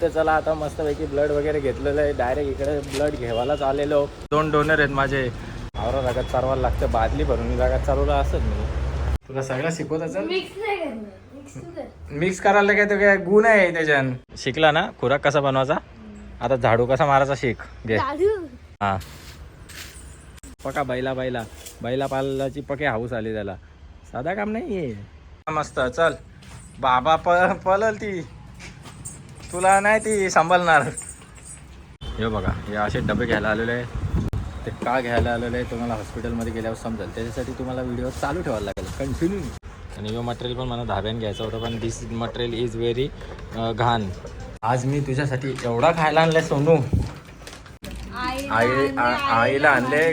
तर चला आता मस्तपैकी ब्लड वगैरे घेतलेलं आहे. डायरेक्ट इकडे ब्लड घ्यायलाच आलेलो. दोन डोनर आहेत माझे. आवरा जागात चालवायला लागतं. बादली भरून जागात चालवलं असत मी. तुला सगळं शिकवत असेल? मिक्स करायला काय तो काय गुण आहे त्याच्यान शिकला ना? खुराक कसा बनवायचा? आता झाडू कसा मारायचा शिक. घे. हा. पका बैला बैला. बैला पालाची पके हाऊस आली त्याला. साधा काम नाही मस्त चल. बाबा पळल ती. तुला नाही ती सांभाळणार. हे बघा हे असे डबे घ्यायला आलेले आहे ते का घ्यायला आलेले आहे तुम्हाला हॉस्पिटलमध्ये गेल्यावर समजेल. त्याच्यासाठी तुम्हाला व्हिडिओ चालू ठेवायला लागेल कंटिन्यू आणि हे मटेरियल पण मला धाब्यान घ्यायचं होतं पण दिस मटेरियल इज व्हेरी घाण. आज मी तुझ्यासाठी एवढा खायला आणलाय सोनू. आई आईला आणले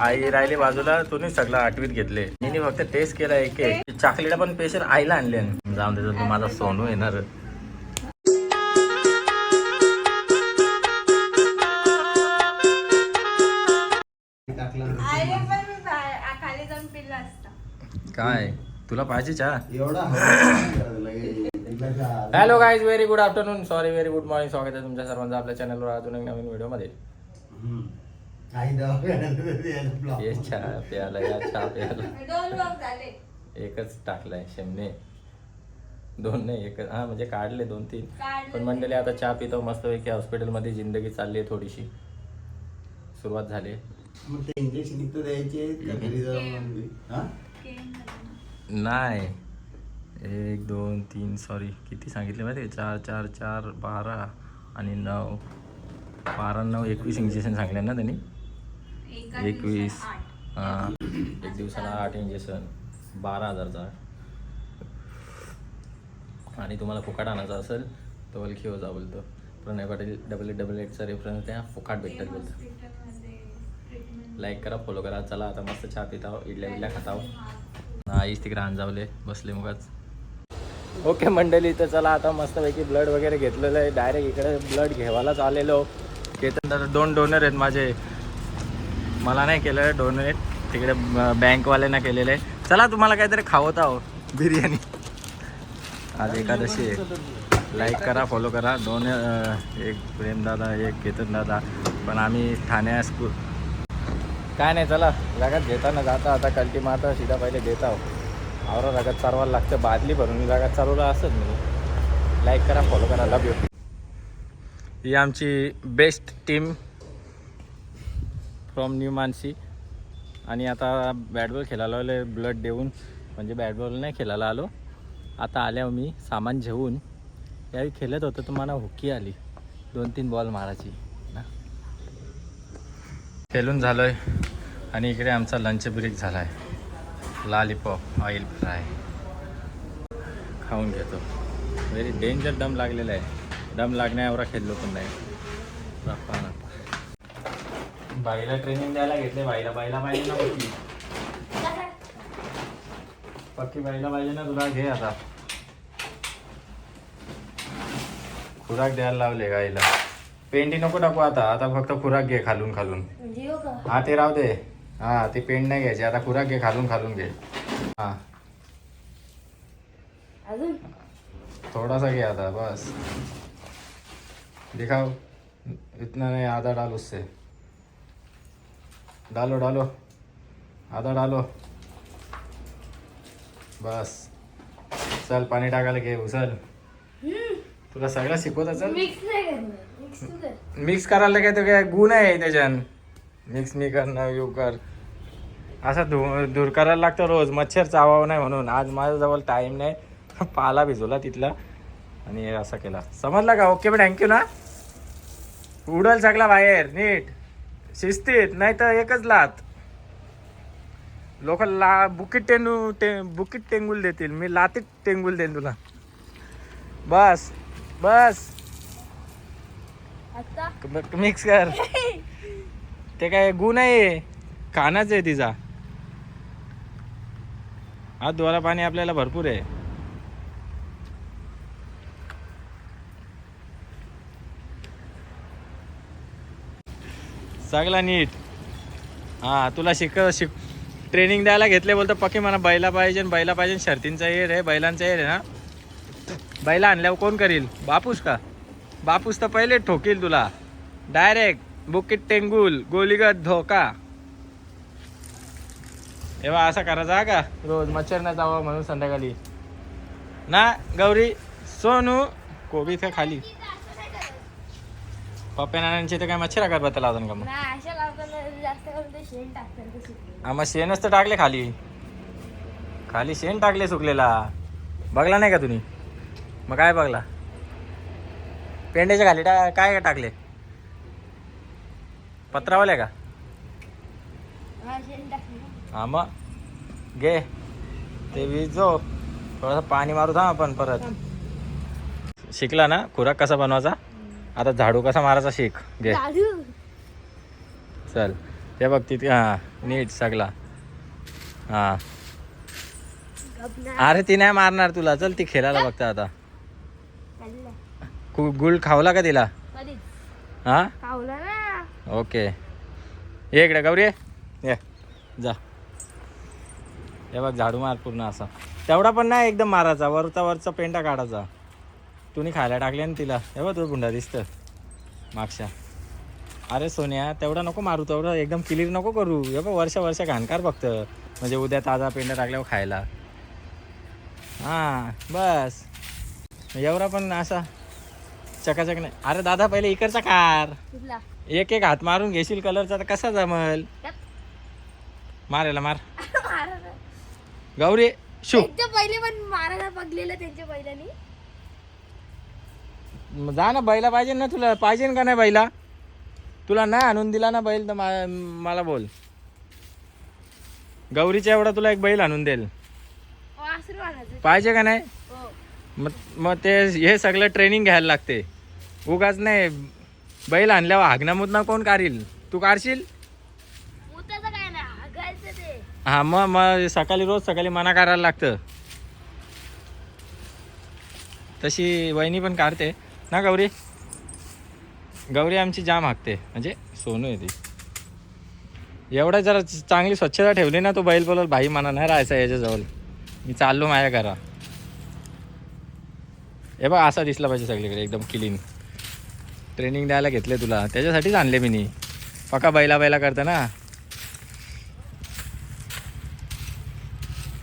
आई राहिली बाजूला तुम्ही सगळं आठवीत घेतले. मी फक्त टेस्ट केला एक एक चॉकलेट पण स्पेशल आईला आणले. जाऊन त्याचा तू माझा सोनू येणार. खाली जाऊन पिल्ला असता. काय? तुला पाहिजे चहा? एवढा hello guys very good afternoon sorry very good morning स्वागत आहे तुमच्या सर्वांचं आपल्या चॅनलवर अजून एक नवीन व्हिडिओमध्ये आई दवाखान्यात ये चहा प्यायला या चहा प्यायला. दोन लोक झाले. एकच टाकलाय शेमने. दोन नाही एकच. हा म्हणजे काढले दोन तीन. पण मंडळी आता चहा पितो मस्तपैकी हॉस्पिटलमध्ये जिंदगी चालली आहे थोडीशी. सुरुवात झाली मग ते इंजेक्शन इथं द्यायचे का घरी जाऊन हा? नाही. एक दोन तीन सॉरी किती सांगितले माहिती आहे? चार चार चार बारा आणि नऊ. बारा नऊ एकवीस इंजेक्शन सांगले ना त्यांनी? एकवीस. हां. एक दिवसाला आठ इंजेक्शन बारा हजारचा आणि तुम्हाला फुकाट आणायचा असेल तर वलखी हो जा बोलतो. Pranay Patil double eight double एटचा reference त्या फुकाट भेटतात बोलतो लाईक करा फॉलो करा. चला आता मस्त चहा पिताव इडल्या इडल्या खाताव. आईच तिकडे अंजावले बसले मुगाच. ओके मंडळी तर चला आता मस्तपैकी ब्लड वगैरे घेतलेलं आहे. डायरेक्ट इकडे ब्लड घ्यायलाच आलेलो. केतन दादा दोन डोनर आहेत माझे. मला नाही केलं डोनेट तिकडे बँकवाल्यांना केलेलं केलेले चला तुम्हाला काहीतरी खावत आहो. बिर्याणी. आज एकादशी आहे. लाईक करा फॉलो करा. दोन एक प्रेमदादा एक केतन दादा. पण आम्ही ठाण्या स्कूल काय नाही चला. जागात घेताना जाता आता कल्टी मारता सीधा पहिले घेत आहो आवरा रगत चालवायला लागतं. बादली भरून रगत चालवलं असत मी लाईक करा फॉलो करा. लव यू ही आमची best team from new Mansi आणि आता बॅटबॉल खेळायला आले ब्लड देऊन. म्हणजे बॅटबॉल नाही खेळायला आलो. आता आल्यावर मी सामान घेऊन. यावेळी खेळत होतं तर मला हुकी आली. दोन तीन बॉल मारायची. ना झालो आहे आणि इकडे आमचा लंच ब्रेक झाला आहे लॉलीपॉप ऑइल फ्राय खाऊन घेतो. व्हेरी डेंजर दम लागलेला आहे. दम लागण्या एवढा खेळलो पण नाही. रप्पा बाईला ट्रेनिंग द्यायला घेतले बाईला बाईला पाहिजे ना पक्की. पक्की बाईला पाहिजे ना तुला घे आता. खुराक द्यायला लावले गाईला. पेंडी नको टाकू आता. आता फक्त खुराक घे खालून खालून. म्हणजे हो का? हा ते राहू दे. हा ते पेंड नाही घ्यायची. आता खुराक घे खालून खालून घे. हा. अजून? थोडासा घे आता बस. दिखाओ इतना नहीं आधा डाल उससे. डालो डालो. आधा डालो. बस. चल पाणी टाकायला घे उचल. तुला सगळं शिकवत असेल? मिक्स नाही करणार. मिक्स करायला काय तो काय गुण आहे त्याच्यान मिक्स मी करणं यू कर. असं धु धूर करायला लागतं रोज. मच्छर चावावं नाही म्हणून. आज माझ्याजवळ टाईम नाही. पाला भिजवला तिथला. आणि असा असं केला. समजला का? ओके पण थँक्यू ना. उडल सगळा बाहेर. नीट. शिस्तीत. नाही तर एकच लात. लोक ला बुकीट टेंडू टे बुकीट टेंगुल देतील. मी लातीत टेंगुल देईन तुला. बस. बस. मिक्स कर. ते काय गुण आहे? कानाच आहे तिचा. हा द्वारा पाणी आपल्याला भरपूर आहे. सगळा नीट. हा तुला शिक शिक ट्रेनिंग द्यायला घेतले बोलतो पक्की मला बैला पाहिजे बैला पाहिजे शर्तींचा येड आहे बैलांचा येड आहे ना. बैला आणल्यावर कोण करील? बापूस का? बापूस तर पहिले ठोकील तुला. डायरेक्ट बुकिट टेंगुल गोलीगत धोका. एव्हा असा करायचा हा का? रोज मच्छर नाही जावं म्हणून संध्याकाळी. ना गौरी सोनू कोबी इथे खाली. पप्पा नानांचे तर काय मच्छर कर बत्ता लावतात का मग. हा मग शेणच तर टाकले खाली. खाली शेण टाकले सुकलेला. बघला नाही का तुम्ही? मग काय बघला? पेंड्याच्या खाली टा काय टाकले? पत्रावाल्या का? हा मग. घे. ते वीज जो थोडासा पाणी मारू था आपण परत. शिकला ना? खुराक कसा बनवायचा? आता झाडू कसा मारायचा शिक. घे. चल. ते बघ तिथे हा नीट सगळा. हा. अरे ती नाही मारणार तुला. चल ती खेळायला बघता आता. गुळ खावला का तिला? हा? खावला ना. ओके. ये इकडे गौरी. ये जा. हे बघ झाडू मार पूर्ण असा. तेवढा पण नाही एकदम मारायचा वरचा वरचा पेंटा काढायचा. तुम्ही खायला टाकले ना तिला. हे बघ तुझं गुंडा दिसतं मागच्या. अरे सोन्या तेवढा नको मारू तेवढं एकदम क्लिअर नको करू. हे बघ वर्ष वर्ष घाणकार बघत म्हणजे उद्या ताजा पेंडा टाकल्यावर खायला. हां बस. एवढा पण असा. चकाचक नाही. अरे दादा पहिले इकडचा कार. कुठला एक एक हात मारून घेशील कलरचा तर कसा जमल. मारायला मार मारायला. गौरी शू. त्यांच्या पहिले पण मारायला बघलेलं त्यांच्या मग जा ना बैला पाहिजे ना तुला. पाहिजे का नाही बैला? तुला नाही आणून दिला ना बैल तर मा- मला बोल. गौरीच्या एवढा तुला एक बैल आणून देईल. वासरू आणायचं. पाहिजे का नाही? मग मग ते हे सगळं ट्रेनिंग घ्यायला लागते. उगाच नाही बैल आणल्यावर हागना मुदना कोण काढील तू ते. हा मग मग सकाळी रोज सकाळी मना करायला लागतं. तशी वहिनी पण काढते. ना गौरी? गौरी आमची जाम हाकते. म्हणजे सोनू आहे ती. एवढं जरा चांगली स्वच्छता ठेवली ना तो बैल बोलल भाई मना नाही राहायचा याच्याजवळ. मी चाललो माझ्या घरा हे बघ असा दिसला पाहिजे सगळीकडे एकदम क्लीन ट्रेनिंग द्यायला घेतले तुला. त्याच्यासाठीच आणले मी नी. पका बैला बैला करतं ना.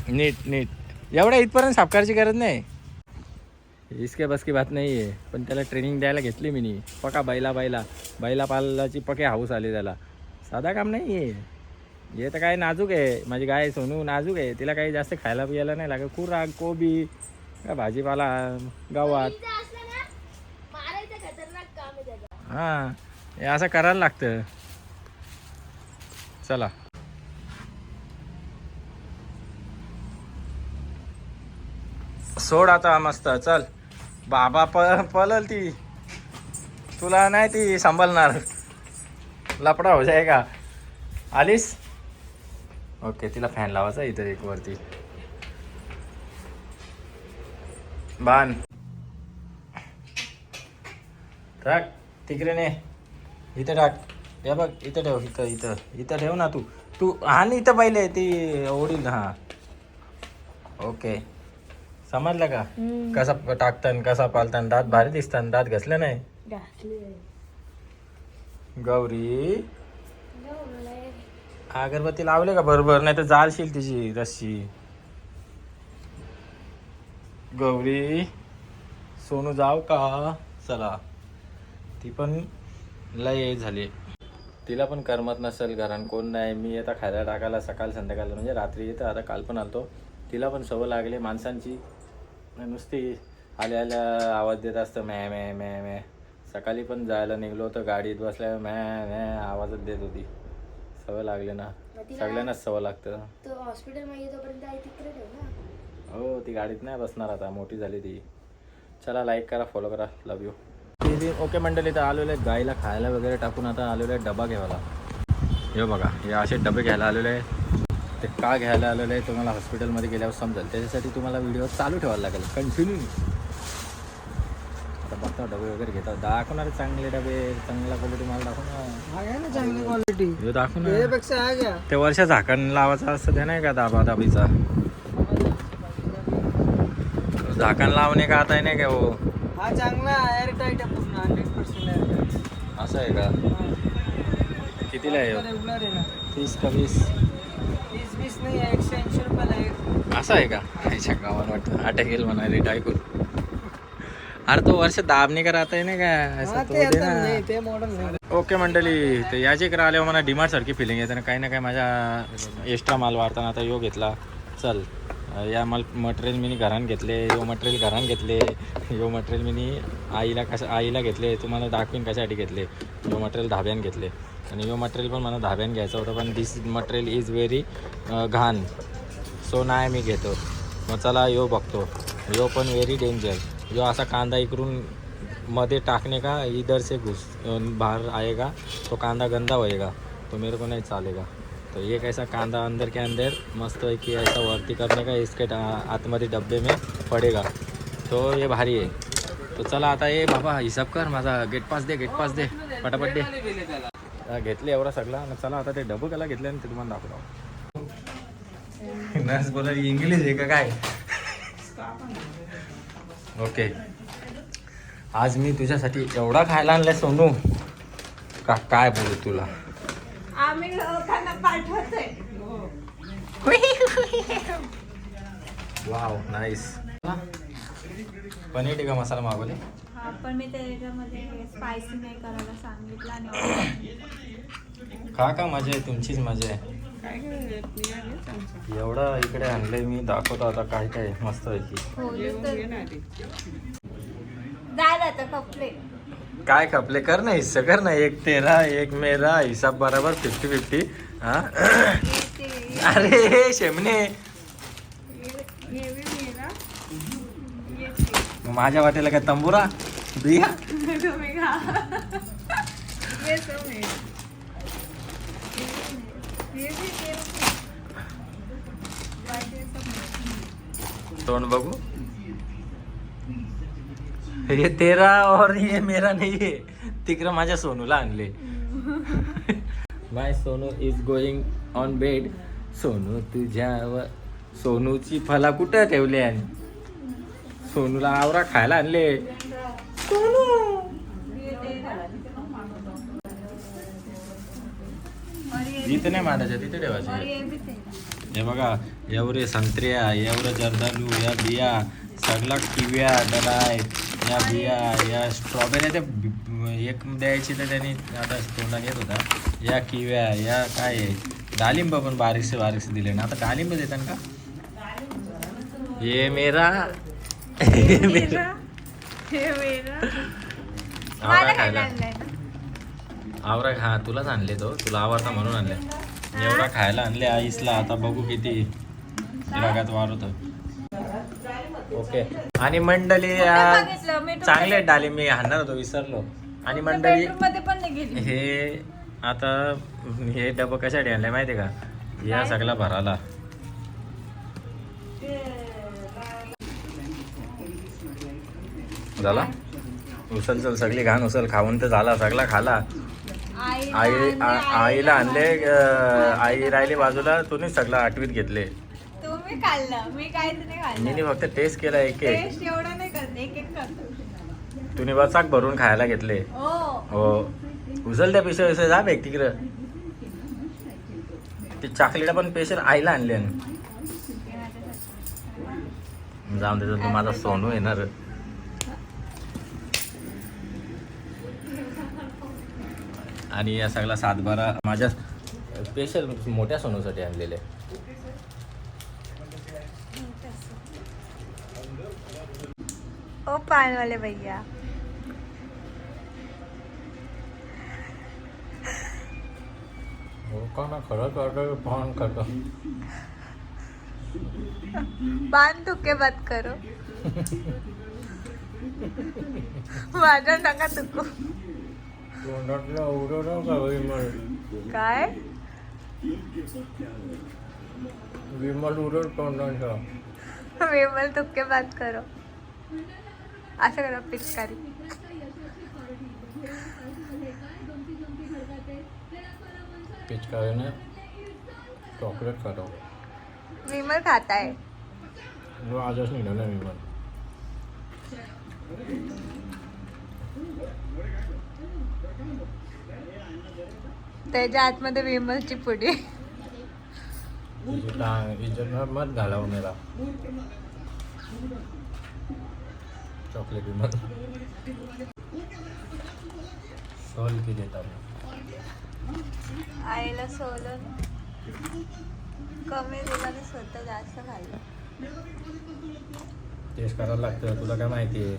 नीट नीट. एवढ्या इथपर्यंत साफकारची गरज नाही. इसके बस की बात नाही आहे पण त्याला ट्रेनिंग द्यायला घेतली मी नी. पका बैला बैला. बैला पालाची पके हाऊस आली त्याला. साधा काम नाही आहे हे तर काय नाजूक आहे. माझी गाय सोनू नाजूक आहे. तिला काही जास्त खायला पियाला नाही लागत. खुराक कोबी काय भाजीपाला गावात. हां हे असं करायला लागतं. चला. सोड आता मस्त चल. बाबा प पलल ती तुला नाही ती सांभाळणार. लपडा हो जाय का आलीस? ओके तिला फॅन लावायचा इथं एक वरती. बाण. टाक तिकडे ने. इथं टाक. हे बघ इथं ठेव इथं इथं. इथं ठेव ना तू. तू हा ना इथं पहिले ती ओढील हा. ओके. समजलं का? कसा टाकतान कसा पालतान दात भारी दिसतान दात घसले नाही? गौरी. अगरबत्ती लावले का? बरोबर नाही तर जालशील तिची रस्सी. गौरी सोनू जाव का? चला. ती पण लय झाली. तिला पण करमत नसेल कारण कोण नाही. मी आता खायला टाकायला सकाळ संध्याकाळ म्हणजे रात्री येतं. आता काल पण आलतो. तिला पण सवय लागली माणसांची. नुसती आल्या आल्या आवाज देत असतं मॅ मॅ मॅ मॅ सकाळी पण जायला निघलो होतं गाडीत बसल्या मॅ मॅ आवाजच देत होती. सवय लागली ना. सगळ्यांनाच सवय लागतं. तो हो ती गाडीत नाही बसणार आता मोठी झाली ती. चला लाईक करा फॉलो करा लव यू ओके मंडळी तर आलेलो गाईला खायला वगैरे टाकून आता आलेलो डबा घ्यायला. हे बघा हे असे डबे घ्यायला आलेले आहे. ते का घ्यायला आलेलं आहे तुम्हाला हॉस्पिटलमध्ये गेल्यावर समजेल. त्याच्यासाठी तुम्हाला व्हिडिओ चालू ठेवायला लागेल कंटिन्यू आता बघता डबे वगैरे घेतात. दाखवणार चांगले डबे चांगला क्वालिटी मला दाखव ना. चांगली क्वालिटी दाखव ना. त्याच्यापेक्षा घ्या. ते वर्ष झाकण लावायचं असतं ते नाही का दाबा दाबीचा झाकण लावणे का आता नाही का हो? हा चांगला एअर टाईट आहे पूर्ण हंड्रेड पर्सेंट एअर असं आहे का? कितीला आहे ह्यो? रेग्युलर आहे ना. तीस का वीस? वीस वीस नाही आहे एकशे ऐंशी रुपयाला एक असं आहे का? आईच्या गावाला वाटतं. अटकेल म्हणा रेट ऐकून अरे तो वर्ष दाबणी का राहता नाही का? हा, तो मॉडल ओके मंडळी तर याचे इकडे आल्यावर मला डिमार्ट सारखी फिलिंग येते ना. काही ना काही माझ्या एक्स्ट्रा माल वाढताना आता यो घेतला. चल. या मल मटेरियल मी घरान घेतले यो मटेरियल घरान घेतले यो मटेरियल मी आईला कसं आईला घेतले तुम्हाला दाखवीन कशासाठी घेतले यो मटेरियल धाब्यान घेतले. आणि यो मटेरियल पण मला धाब्यान घ्यायचं होतं पण दिस मटेरियल इज व्हेरी घाण. सो नाही मी घेतो. मग चला यो बघतो. यो पण व्हेरी डेंजर यो असा कांदा इकडून मध्ये टाकणे का इधर से घुस बाहर आएगा तो कांदा गंदा होएगा तो मेरे को नाही चालेगा. तो एक ऐसा कांदा अंदर के अंदर मस्त है कि ऐसा वर्ती करने का इसके आतमध्ये डब्बे में पडेगा। तो ये भारी आहे तो चला आता ये बाबा हिसाब कर माझा गेट पास दे गेट पास दे पटापट दे। घेतले एवढा सगळा आणि चला आता ते डबं कला घेतले आणि ते तुम्हाला दाखवतो. नर्स बोला इंग्लिश आहे का काय? ओके. आज मी तुझ्यासाठी एवढा खायला आणलाय सोनू. का काय बोलू तुला? आम्ही वाव नाईस पनीर टिका मसाला मागवले? हा पण मी त्याच्यामध्ये स्पायसी नाही करायला सांगितलं आणि order खा का मजा आहे तुमचीच मजा आहे. एवढा इकडे आणलंय मी दाखवतो आता काय काय मस्त पैकी ठेवली तर झालं कपडे काय खपले? कर ना हिस्सा कर ना. एक तेरा एक मेरा हिसाब बरोबर फिफ्टी फिफ्टी हा? अरे शेमने. मग माझ्या वाटेला काय तंबुरा? बिया तोंड बघू? हे तेरा और हे मेरा नाही आहे तिकडं माझ्या सोनूला आणले. My Sonu is going on bed Sonu तुझ्यावर सोनूची फला कुठं ठेवली आणि? सोनूला आवरा खायला आणले. ये इथं नाही मांडायच्या तिथे ठेवायचे. हे बघा एवढे संत्र्या एवढं जर्दालू या बिया सगळा किव्या डलाय या बिया या स्ट्रॉबेरी ते बि- एक द्यायची तर त्यांनी आता तोंडात येत होता. या किव्या या काय आहे? डाळिंब पण बारीकसे बारीकसे दिले ना. आता डाळिंब देतात का? ये मेरा. ये मेरा. हे मेरा. आवरा खायला. आवरा हा तुलाच आणले तो. तुला आवडता म्हणून आणले. एवढा खायला आणले आईसला. आता बघू किती. रागात वार होतं ओके. आणि मंडळी चांगले डाली मी हाणणार होतो विसरलो. आणि मंडळी बेडरूममध्ये पण नाही गेली. हे आता हे डबं कशासाठी आणले माहिती का? या सगळा भराला झाला? उचल चल सगळी घाण उचल खाऊन तर झाला सगळा खाला. आई आईला आणले आई राहिली बाजूला तुम्ही सगळं आठवीत घेतले. मी फक्त टेस्ट केला एक एक. टेस्ट एवढं नाही करत एक एक करतो. तुम्ही बसाक भरून खायला घेतले. हो. हो उचल त्या पिशव्या विषय जा भेट तिकडं. ते चॉकलेट पण स्पेशल आईला आणले जाऊन त्याच्यात तू माझा सोनू येणार. आणि या सगळा सातबारा माझ्या स्पेशल मोठ्या सोनूसाठी आणलेले. ओ पानवाले भैया. हो का ना खरंच वाटतं फोन करतो पान तुके बात करो. माझ्या नका तुकू तोंडातलं उडवलं का विमल काय? विमल उडव तोंडाचं विमल तुके बात करो. असं करा पिचकारी. पिचकारीने चॉकलेट खातो विमल खाताय जो आजच निघाला विमल। त्याच्या आतमध्ये विमलची पुडी. इज्जत मत घालावं मेला चॉकलेट विमल। सोल की देतात आईला सोलून कमी दिला आणि स्वतः जास्त खाल्लं. टेस्ट करायला लागतं. तुला काय माहिती आहे?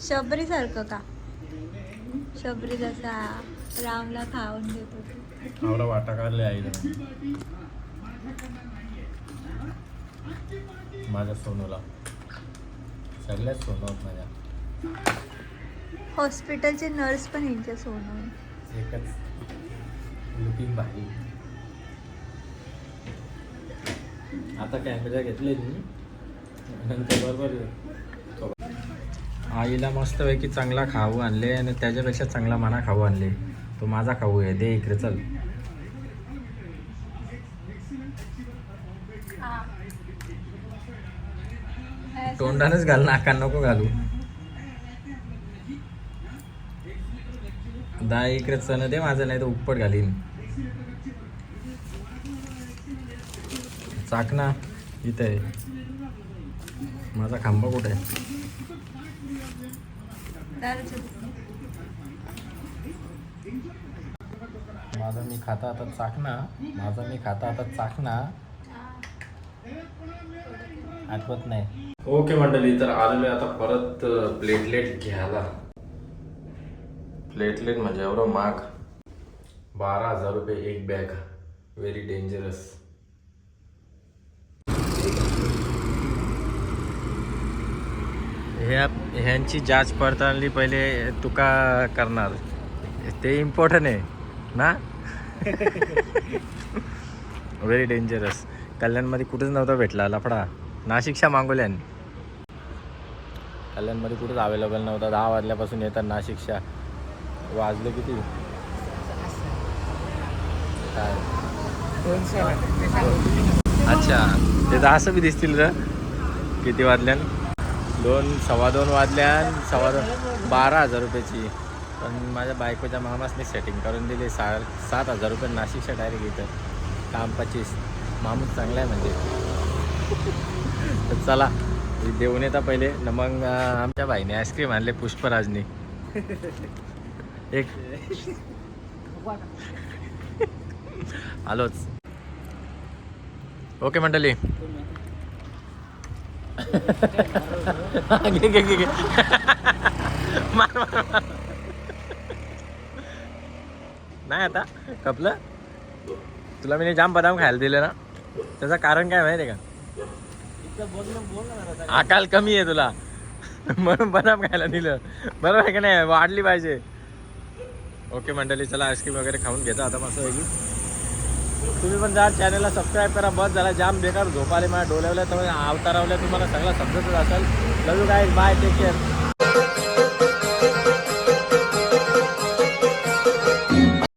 शबरी सारखं का? शबरी जसा रामला खाऊन देत होती. आवडा वाटा काढले आईला. माझ्या सोनूला. सगळ्याच सोनू माझ्या. हॉस्पिटलचे नर्स पण यांच्या सोनून एकच लुकिंग भारी. आता कॅमेरा घेतले नंतर बरोबर आईला मस्तपैकी चांगला खाऊ आणले आणि त्याच्यापेक्षा चांगला मना खाऊ आणले. तो माझा खाऊ आहे. दे इकडे चल. तोंडानच घाल नाका नको घालू. दहा इकडे चण दे माझं नाही तर उपट घालीन. चाकणा इथे आहे माझा खांबा कुठे आहे? माझा मी खाता आता चाकणा माझा मी खाता आता चाकणा आठवत नाही. ओके मंडळी तर मी आता परत प्लेटलेट घ्यायला. प्लेटलेट म्हणजे एवढं महाग. बारा हजार रुपये एक बॅग व्हेरी डेंजरस ह्या ह्यांची जाच पडताळणी पहिले तुका करणार? ते इम्पॉर्टंट आहे ना? व्हेरी डेंजरस कल्याणमध्ये कुठेच नव्हता भेटला लफडा. नाशिकच्या मागोल्यान. कल्याणमध्ये कुठेच अवेलेबल नव्हता. दहा वाजल्यापासून येतात नाशिकच्या. वाजले किती? काय? अच्छा ते तर असं बी दिसतील र किती वाजल्यान? दोन सव्वा दोन वाजल्यान सव्वा दोन बारा हजार रुपयाची. पण माझ्या बायकोच्या मामासने सेटिंग करून दिली. सा सात हजार रुपये नाशिकच्या डायरेक्ट इथं. काम पचीस माणूस चांगला आहे म्हणजे. तर चला देऊन येता पहिले. न मग आमच्या बाईने आईस्क्रीम आणले पुष्पराजनी. एक. आलोच. ओके मंडळी. घे घे घे घे. मार मार मार. नाही आता कपलं तुला मी जाम बदाम खायला दिले ना. त्याचं कारण काय माहिती आहे का? अकाल कमी आहे तुला. म्हणून बदाम खायला दिलं. बरोबर आहे का नाही? वाढली पाहिजे. ओके मंडळी चला आईस्क्रीम वगैरे खाऊन घेता. आता मस्त वेगळी तुम्ही पण जा चॅनलला सबस्क्राईब करा. बस झाला जाम बेकार. झोपाले माझ्या डोल्यावल्या तर अवतारावल्या तुम्हाला सगळं समजतच असेल. Love you guys bye take care